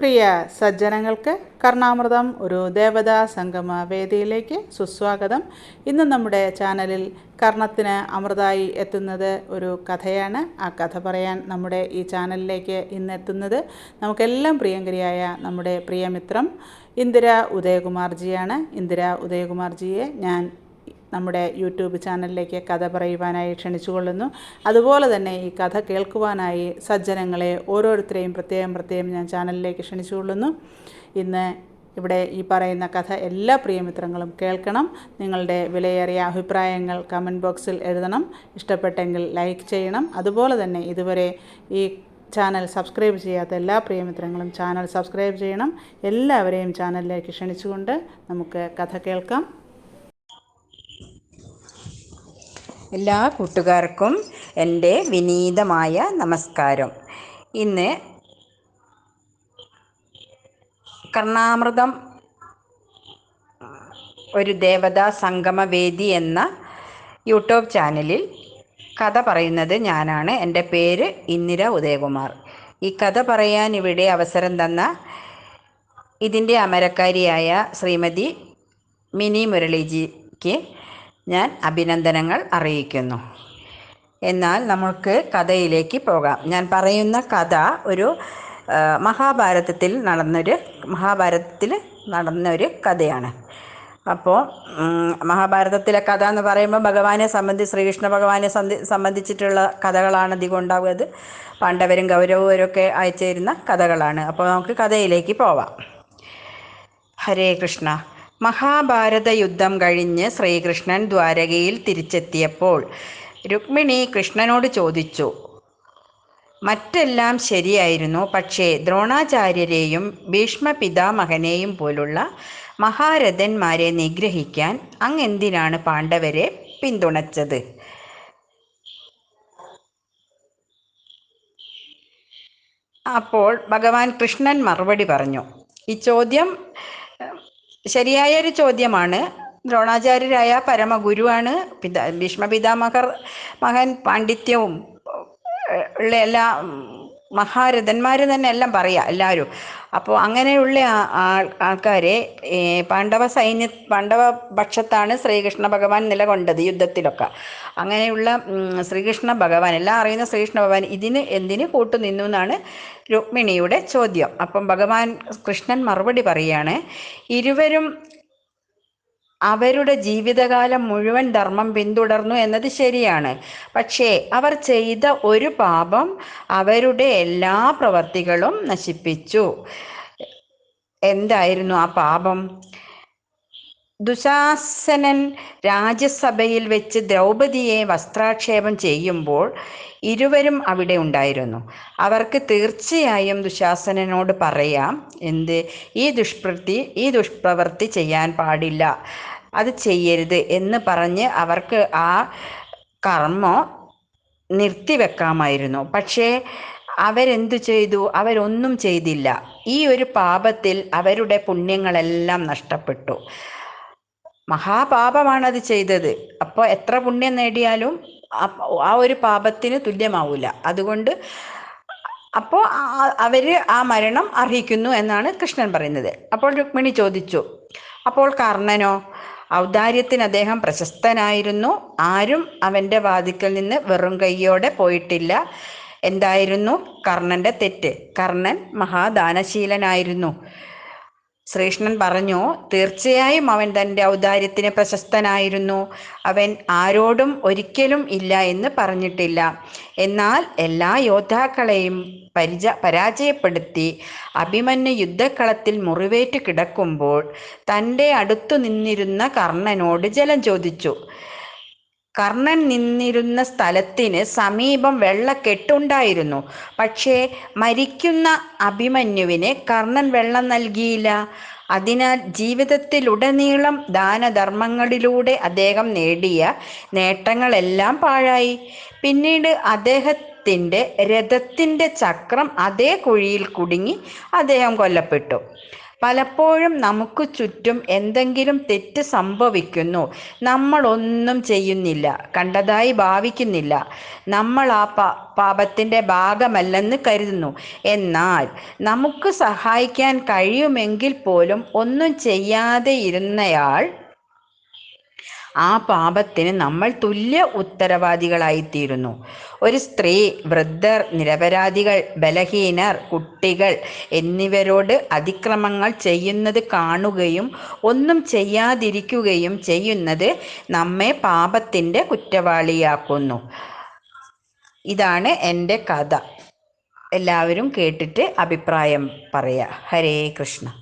പ്രിയ സജ്ജനങ്ങൾക്ക് കർണാമൃതം ഒരു ദേവതാ സംഗമ വേദിയിലേക്ക് സുസ്വാഗതം. ഇന്ന് നമ്മുടെ ചാനലിൽ കർണത്തിന് അമൃതായി എത്തുന്നത് ഒരു കഥയാണ്. ആ കഥ പറയാൻ നമ്മുടെ ഈ ചാനലിലേക്ക് ഇന്ന് എത്തുന്നത് നമുക്കെല്ലാം പ്രിയങ്കരിയായ നമ്മുടെ പ്രിയമിത്രം ഇന്ദിര ഉദയകുമാർജിയാണ്. ഇന്ദിര ഉദയകുമാർജിയെ ഞാൻ നമ്മുടെ യൂട്യൂബ് ചാനലിലേക്ക് കഥ പറയുവാനായി ക്ഷണിച്ചുകൊള്ളുന്നു. അതുപോലെ തന്നെ ഈ കഥ കേൾക്കുവാനായി സജ്ജനങ്ങളെ ഓരോരുത്തരെയും പ്രത്യേകം പ്രത്യേകം ഞാൻ ചാനലിലേക്ക് ക്ഷണിച്ചുകൊള്ളുന്നു. ഇന്ന് ഇവിടെ ഈ പറയുന്ന കഥ എല്ലാ പ്രിയമിത്രങ്ങളും കേൾക്കണം. നിങ്ങളുടെ വിലയേറിയ അഭിപ്രായങ്ങൾ കമന്റ് ബോക്സിൽ എഴുതണം. ഇഷ്ടപ്പെട്ടെങ്കിൽ ലൈക്ക് ചെയ്യണം. അതുപോലെ തന്നെ ഇതുവരെ ഈ ചാനൽ സബ്സ്ക്രൈബ് ചെയ്യാത്ത എല്ലാ പ്രിയമിത്രങ്ങളും ചാനൽ സബ്സ്ക്രൈബ് ചെയ്യണം. എല്ലാവരെയും ചാനലിലേക്ക് ക്ഷണിച്ചുകൊണ്ട് നമുക്ക് കഥ കേൾക്കാം. എല്ലാ കൂട്ടുകാർക്കും എന്റെ വിനീതമായ നമസ്കാരം. ഇന്ന് കർണാമൃതം ഒരു ദേവതാ സംഗമവേദി എന്ന യൂട്യൂബ് ചാനലിൽ കഥ പറയുന്നത് ഞാനാണ്. എന്റെ പേര് ഇന്ദിര ഉദയകുമാർ. ഈ കഥ പറയാൻ ഇവിടെ അവസരം തന്ന ഇതിന്റെ അമരക്കാരിയായ ശ്രീമതി മിനി മുരളിജിക്ക് ഞാൻ അഭിനന്ദനങ്ങൾ അറിയിക്കുന്നു. എന്നാൽ നമുക്ക് കഥയിലേക്ക് പോകാം. ഞാൻ പറയുന്ന കഥ ഒരു മഹാഭാരതത്തിൽ നടന്നൊരു മഹാഭാരതത്തിൽ നടന്നൊരു കഥയാണ്. അപ്പോൾ മഹാഭാരതത്തിലെ കഥ എന്ന് പറയുമ്പോൾ ഭഗവാനെ സംബന്ധിച്ച് ശ്രീകൃഷ്ണ ഭഗവാനെ സംബന്ധിച്ചിട്ടുള്ള കഥകളാണ് അധികം ഉണ്ടാവുക പാണ്ഡവരും കൗരവരും ഒക്കെ അയച്ചിരുന്ന കഥകളാണ്. അപ്പോൾ നമുക്ക് കഥയിലേക്ക് പോവാം. ഹരേ കൃഷ്ണ. മഹാഭാരത യുദ്ധം കഴിഞ്ഞ് ശ്രീകൃഷ്ണൻ ദ്വാരകയിൽ തിരിച്ചെത്തിയപ്പോൾ രുക്മിണി കൃഷ്ണനോട് ചോദിച്ചു മറ്റെല്ലാം ശരിയായിരുന്നു പക്ഷേ ദ്രോണാചാര്യരെയും ഭീഷ്മ പിതാമഹനെയും പോലുള്ള മഹാരഥന്മാരെ നിഗ്രഹിക്കാൻ അങ്ങെന്തിനാണ് പാണ്ഡവരെ പിന്തുണച്ചത്? അപ്പോൾ ഭഗവാൻ കൃഷ്ണൻ മറുപടി പറഞ്ഞു ഈ ചോദ്യം ഏഹ്, ശരിയായൊരു ചോദ്യമാണ്. ദ്രോണാചാര്യരായ പരമഗുരുവാണ്. പിതാ ഭീഷ്മ പിതാമഹർ പാണ്ഡിത്യവും ഉള്ള എല്ലാ മഹാരഥന്മാർ തന്നെ എല്ലാം പറയാം എല്ലാവരും അപ്പോൾ അങ്ങനെയുള്ള ആൾക്കാരെ പാണ്ഡവ സൈന്യ പാണ്ഡവ പക്ഷത്താണ് ശ്രീകൃഷ്ണ ഭഗവാൻ നിലകൊണ്ടത് യുദ്ധത്തിലൊക്കെ. അങ്ങനെയുള്ള ശ്രീകൃഷ്ണ ഭഗവാൻ എല്ലാം അറിയുന്ന ശ്രീകൃഷ്ണ ഭഗവാൻ ഇതിന് എന്തിന് കൂട്ടുനിന്നു എന്നാണ് രുക്മിണിയുടെ ചോദ്യം. അപ്പം ഭഗവാൻ കൃഷ്ണൻ മറുപടി പറയുകയാണ് ഇരുവരും അവരുടെ ജീവിതകാലം മുഴുവൻ ധർമ്മം പിന്തുടർന്നു എന്നത് ശരിയാണ്. പക്ഷേ അവർ ചെയ്ത ഒരു പാപം അവരുടെ എല്ലാ പ്രവർത്തികളും നശിപ്പിച്ചു. എന്തായിരുന്നു ആ പാപം? ദുശാസനൻ രാജ്യസഭയിൽ വെച്ച് ദ്രൗപദിയെ വസ്ത്രാക്ഷേപം ചെയ്യുമ്പോൾ ഇരുവരും അവിടെ ഉണ്ടായിരുന്നു. അവർക്ക് തീർച്ചയായും ദുശാസനോട് പറയാം എന്ത്? ഈ ദുഷ്പ്രവൃത്തി ഈ ദുഷ്പ്രവൃത്തി ചെയ്യാൻ പാടില്ല. അത് ചെയ്യരുത് എന്ന് പറഞ്ഞ് അവർക്ക് ആ കർമ്മം നിർത്തിവെക്കാമായിരുന്നു. പക്ഷേ അവരെന്തു ചെയ്തു? അവരൊന്നും ചെയ്തില്ല. ഈ ഒരു പാപത്തിൽ അവരുടെ പുണ്യങ്ങളെല്ലാം നഷ്ടപ്പെട്ടു. മഹാപാപമാണത് ചെയ്തത്. അപ്പോൾ എത്ര പുണ്യം നേടിയാലും ആ- ഒരു പാപത്തിന് തുല്യമാവില്ല അതുകൊണ്ട് അപ്പോൾ അവർ ആ മരണം അർഹിക്കുന്നു എന്നാണ് കൃഷ്ണൻ പറയുന്നത്. അപ്പോൾ രുക്മിണി ചോദിച്ചു അപ്പോൾ കർണനോ ഔദാര്യത്തിന് അദ്ദേഹം പ്രശസ്തനായിരുന്നു. ആരും അവന്റെ വാതിക്കൽ നിന്ന് വെറും കൈയോടെ പോയിട്ടില്ല. എന്തായിരുന്നു കർണന്റെ തെറ്റ്? കർണൻ മഹാദാനശീലനായിരുന്നു. ശ്രീകൃഷ്ണൻ പറഞ്ഞു തീർച്ചയായും അവൻ തന്റെ ഔദാര്യത്തിന് പ്രശസ്തനായിരുന്നു. അവൻ ആരോടും ഒരിക്കലും ഇല്ല എന്ന് പറഞ്ഞിട്ടില്ല. എന്നാൽ എല്ലാ യോദ്ധാക്കളെയും പരിച പരാജയപ്പെടുത്തി അഭിമന്യു യുദ്ധക്കളത്തിൽ മുറിവേറ്റ് കിടക്കുമ്പോൾ തന്റെ അടുത്തു നിന്നിരുന്ന കർണനോട് ജലം ചോദിച്ചു. കർണൻ നിന്നിരുന്ന സ്ഥലത്തിന് സമീപം വെള്ളക്കെട്ടുണ്ടായിരുന്നു. പക്ഷേ മരിക്കുന്ന അഭിമന്യുവിന് കർണൻ വെള്ളം നൽകിയില്ല. അതിനാൽ ജീവിതത്തിലുടനീളം ദാനധർമ്മങ്ങളിലൂടെ അദ്ദേഹം നേടിയ നേട്ടങ്ങളെല്ലാം പാഴായി. പിന്നീട് അദ്ദേഹത്തിന്റെ രഥത്തിന്റെ ചക്രം അതേ കുഴിയിൽ കുടുങ്ങി അദ്ദേഹം കൊല്ലപ്പെട്ടു. പലപ്പോഴും നമുക്ക് ചുറ്റും എന്തെങ്കിലും തെറ്റ് സംഭവിക്കുന്നു. നമ്മൾ ഒന്നും ചെയ്യുന്നില്ല. കണ്ടതായി ഭാവിക്കുന്നില്ല. നമ്മൾ ആ പാപത്തിന്റെ ഭാഗമല്ലെന്ന് കരുതുന്നു. എന്നാൽ നമുക്ക് സഹായിക്കാൻ കഴിയുമെങ്കിൽ പോലും ഒന്നും ചെയ്യാതെ ഇരുന്നയാൾ ആ പാപത്തിന് നമ്മൾ തുല്യ ഉത്തരവാദികളായിത്തീരുന്നു. ഒരു സ്ത്രീ വൃദ്ധർ നിരപരാധികൾ ബലഹീനർ കുട്ടികൾ എന്നിവരോട് അതിക്രമങ്ങൾ ചെയ്യുന്നത് കാണുകയും ഒന്നും ചെയ്യാതിരിക്കുകയും ചെയ്യുന്നത് നമ്മെ പാപത്തിന്റെ കുറ്റവാളിയാക്കുന്നു. ഇതാണ് എന്റെ കഥ. എല്ലാവരും കേട്ടിട്ട് അഭിപ്രായം പറയുക ഹരേ കൃഷ്ണ.